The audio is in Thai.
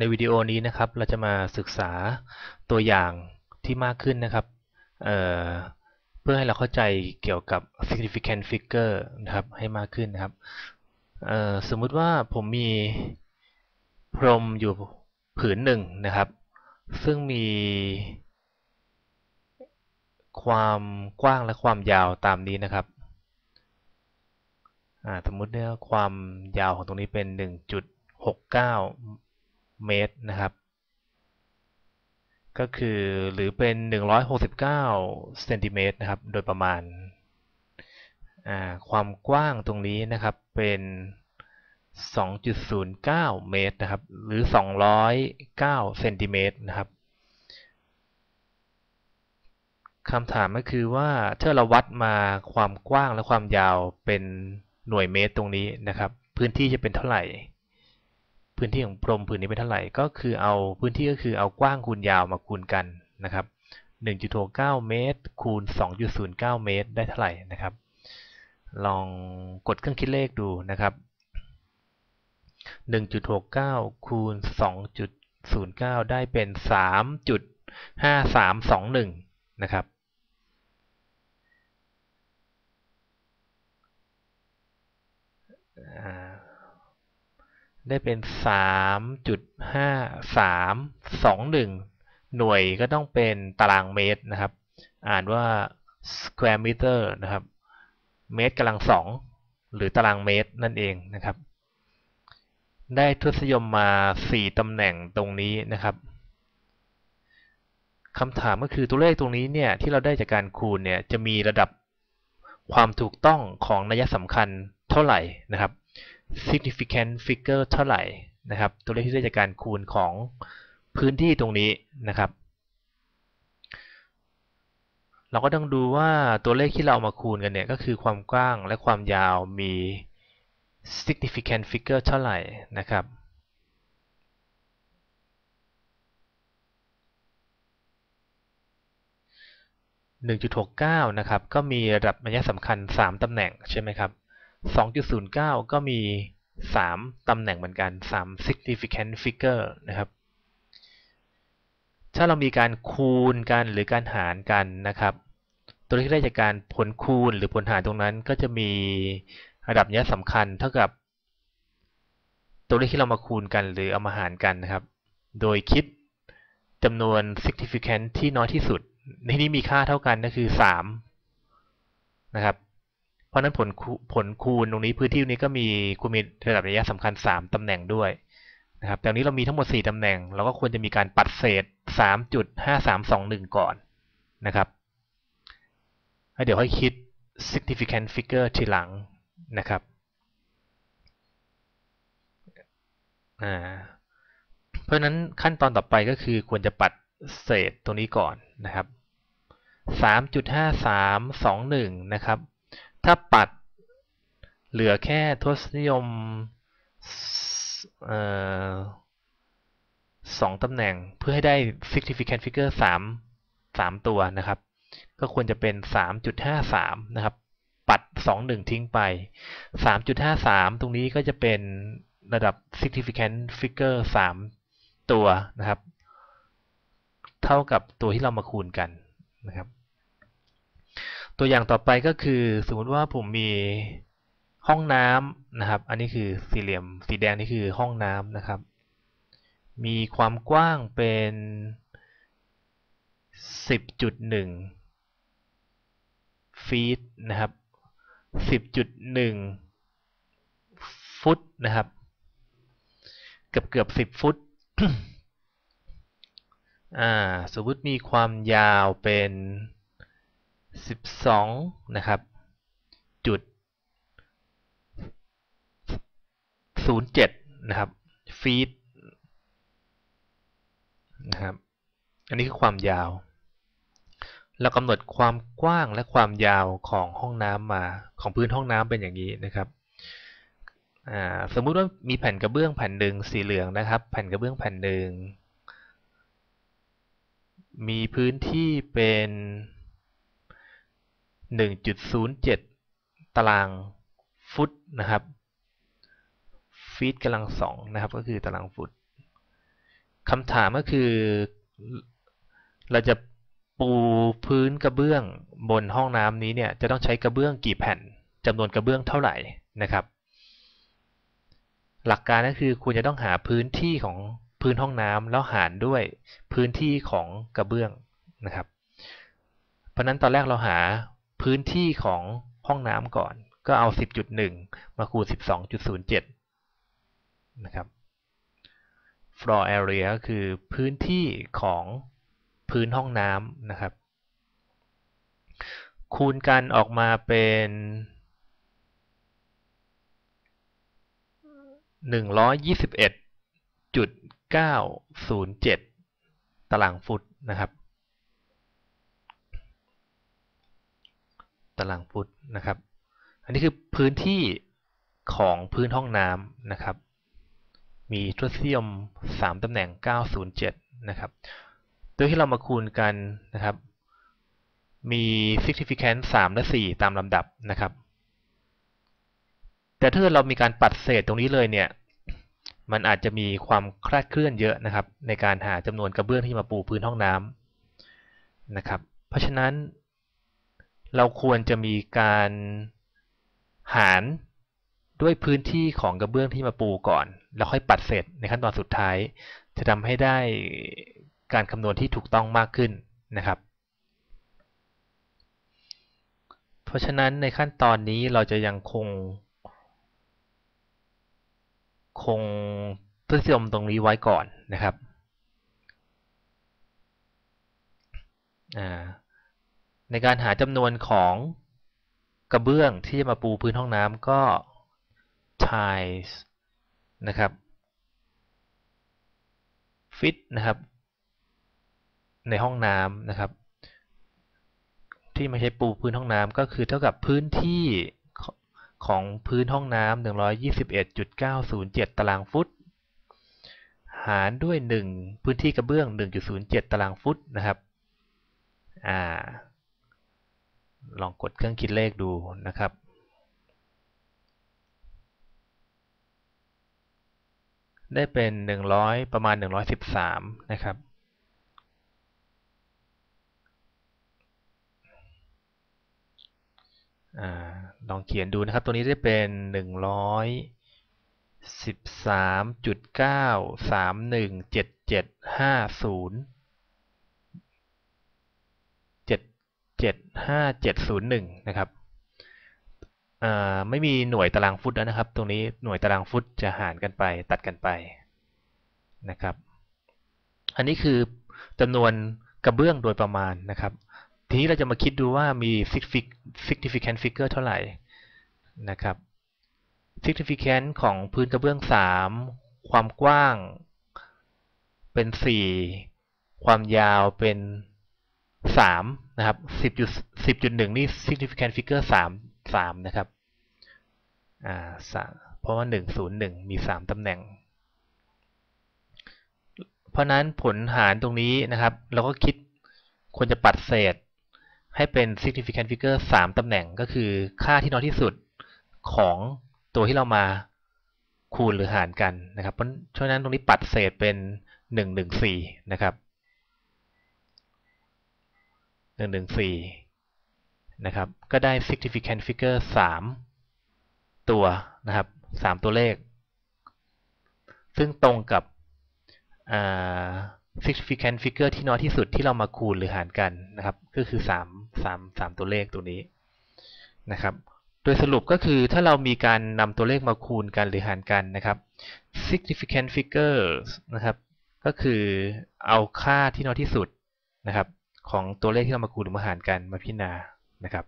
ในวิดีโอนี้นะครับเราจะมาศึกษาตัวอย่างที่มากขึ้นนะครับเเพื่อให้เราเข้าใจเกี่ยวกับ significant figure นะครับให้มากขึ้นนะครับสมมุติว่าผมมีพรมอยู่ผืนหนึ่งนะครับ ซึ่งมีความกว้างและความยาวตามนี้นะครับสมมุติเนี่ยความยาวของตรงนี้เป็น 1.69 เมตรนะครับ ก็คือหรือเป็น 169เซนติเมตรนะครับ โดยประมาณ ความกว้างตรงนี้นะครับเป็น 2.09 เมตรนะครับ หรือ 209เซนติเมตรนะครับคำถามก็คือว่าถ้าเราวัดมาความกว้างและความยาวเป็นหน่วยเมตรตรงนี้นะครับ พื้นที่จะเป็นเท่าไหร่ พื้นที่ของพรมผืนนี้เป็นเท่าไหร่ ก็คือเอาพื้นที่ก็คือเอากว้างคูณยาวมาคูณกันนะครับ1.69 เมตร คูณ 2.09 เมตร ได้เท่าไหร่นะครับ ลองกดเครื่องคิดเลขดูนะครับ 1.69 คูณ 2.09 ได้เป็น 3.5321 นะครับ ได้เป็น 3.5321 หน่วยก็ต้องเป็นตารางเมตรนะครับ อ่านว่า square meter นะครับ เมตรกำลังสองหรือตารางเมตรนั่นเองนะครับ ได้ทศยมมา 4ตำแหน่งตรงนี้นะครับคำถามก็คือตัวเลขตรงนี้เนี่ยที่เราได้จากการคูณเนี่ยจะมีระดับความถูกต้องของนัยสำคัญเท่าไหร่นะครับ significant figure เท่าไหร่นะครับ ตัวเลขที่ได้จากการคูณของพื้นที่ตรงนี้นะครับ เราก็ต้องดูว่าตัวเลขที่เราเอามาคูณกันเนี่ยก็คือความกว้างและความยาวมี significant figure เท่าไหร่นะครับ1.69 นะครับ ก็มีระดับนัยะสำคัญ 3 ตำแหน่งใช่ไหมครับ 2.09 ก็มี 3 ตำแหน่งเหมือนกัน 3 significant figure นะครับ ถ้าเรามีการคูณกันหรือการหารกันนะครับ ตัวเลขที่ได้จากการผลคูณหรือผลหารตรงนั้นก็จะมีระดับนี้สำคัญเท่ากับ ตัวเลขที่เรามาคูณกันหรือเอามาหารกันนะครับ โดยคิดจำนวน significant ที่น้อยที่สุดในนี้มีค่าเท่ากันก็คือ 3 นะครับ เพราะนั้นผลผลคูณตรงนี้พื้นที่นี้ก็มีคุณมีระดับระยะสำคัญ 3ตำแหน่งด้วยนะครับแต่นี้เรามีทั้งหมด 4ตำแหน่ง เราก็ควรจะมีการปัดเศษ 3.5321 ก่อนนะครับแล้เดี๋ยวค่อยคิด significant figure ทีหลังนะครับเพราะฉะนั้นขั้นตอนต่อไปก็คือควรจะปัดเศษตรงนี้ก่อนนะครับ 3.5321 นะครับ ถ้าปัดเหลือแค่ทศนิยมสองตำแหน่งเพื่อให้ได้ significant figure 3 3 ตัวนะครับ ก็ควรจะเป็น 3.53 นะครับ ปัด 2 1 ทิ้งไป 3.53 ตรงนี้ก็จะเป็นระดับ significant figure 3 ตัวนะครับ เท่ากับตัวที่เรามาคูณกันนะครับ ตัวอย่างต่อไปก็คือ สมมติว่าผมมีห้องน้ำนะครับ อันนี้คือสี่เหลี่ยมสีแดงนี่คือห้องน้ำนะครับ มีความกว้างเป็น 10.1 ฟีตนะครับ 10.1 ฟุตนะครับ เกือบเกือบ 10 ฟุต อ่า สมมติมีความยาวเป็น 12นะครับจุด07นะครับฟีตนะครับอันนี้คือความยาว เรากำหนดความกว้างและความยาวของห้องน้ำมาของพื้นห้องน้ำเป็นอย่างนี้นะครับสมมุติว่ามีแผ่นกระเบื้องแผ่นหนึ่งสีเหลืองนะครับ แผ่นกระเบื้องแผ่นหนึ่งมีพื้นที่เป็น 1.07 ตารางฟุตนะครับฟีตกำลังสองนะครับก็คือตารางฟุตคำถามก็คือ เราจะปูพื้นกระเบื้องบนห้องน้ำนี้เนี่ยจะต้องใช้กระเบื้องกี่แผ่นจำนวนกระเบื้องเท่าไหร่นะครับ หลักการก็คือคุณจะต้องหาพื้นที่ของพื้นห้องน้ำแล้วหารด้วยพื้นที่ของกระเบื้องนะครับ เพราะนั้นตอนแรกเราหา พื้นที่ของห้องน้ำก่อน ก็เอา 10.1 มาคูณ 12.07 นะครับ floor area ก็คือพื้นที่ของพื้นห้องน้ำนะครับ คูณกันออกมาเป็น 121.907 ตารางฟุตนะครับ ตารางฟุตนะครับ อันนี้คือพื้นที่ของพื้นห้องน้ำนะครับ มีทรเซียม 3ตำแหน่ง 907 นะครับ โดยที่เรามาคูณกันนะครับ มี significant 3และ 4 ตามลำดับนะครับ แต่ถ้าเรามีการปัดเศษตรงนี้เลยเนี่ย มันอาจจะมีความคลาดเคลื่อนเยอะนะครับ ในการหาจำนวนกระเบื้องที่มาปูพื้นห้องน้ำนะครับ เพราะฉะนั้น เราควรจะมีการหารด้วยพื้นที่ของกระเบื้องที่มาปูก่อน แล้วค่อยปัดเศษในขั้นตอนสุดท้าย จะทำให้ได้การคำนวณที่ถูกต้องมากขึ้นนะครับ เพราะฉะนั้นในขั้นตอนนี้เราจะยังคง คงทศนิยมตรงนี้ไว้ก่อนนะครับ อ่า ในการหาจำนวนของกระเบื้องที่จะมาปูพื้นห้องน้ำก็ tiles นะครับ fit นะครับ ในห้องน้ำนะครับ ที่ไม่ใช่ปูพื้นห้องน้ำก็คือเท่ากับพื้นที่ของพื้นห้องน้ำ121.907 ตารางฟุต หารด้วย 1 พื้นที่กระเบื้อง 1.07 ตารางฟุตนะครับ อ่า ลองกดเครื่องคิดเลขดูนะครับ ได้เป็น 100 ประมาณ 113 นะครับอลองเขียนดูนะครับ ตัวนี้ได้เป็น113.9317750 75701 นะครับไม่มีหน่วยตารางฟุตแล้วนะครับ ตรงนี้หน่วยตารางฟุตจะหารกันไปตัดกันไปนะครับ อันนี้คือจำนวนกระเบื้องโดยประมาณนะครับ ทีนี้เราจะมาคิดดูว่ามี significant figure เท่าไหร่นะครับ significant ของพื้นกระเบื้อง 3 ความกว้างเป็น 4 ความยาวเป็น สามนะครับสิบจุดสิบจุดหนึ่งนี่ significant figure สามสามนะครับอ่าเพราะว่าหนึ่งศูนย์หนึ่งมีสามตำแหน่ง เพราะนั้นผลหารตรงนี้นะครับ เราก็คิดควรจะปัดเศษ ให้เป็น significant figure สามตำแหน่งก็คือค่าที่น้อยที่สุดของตัวที่เรามาคูณหรือหารกันนะครับ เพราะฉะนั้นตรงนี้ปัดเศษเป็นหนึ่งหนึ่งสี่นะครับ 114 นะครับ ก็ได้ significant figure 3 ตัวนะครับ 3 ตัวเลข ซึ่งตรงกับ significant figure ที่น้อยที่สุดที่เรามาคูณหรือหารกันนะครับ ก็คือ 3 3 3 ตัวเลขตัวนี้นะครับ โดยสรุปก็คือถ้าเรามีการนำตัวเลขมาคูณกันหรือหารกันนะครับ significant figures นะครับ ก็คือเอาค่าที่น้อยที่สุดนะครับ ของตัวเลขที่เรามาคูณหรือมาหารกันมาพิจารณานะครับ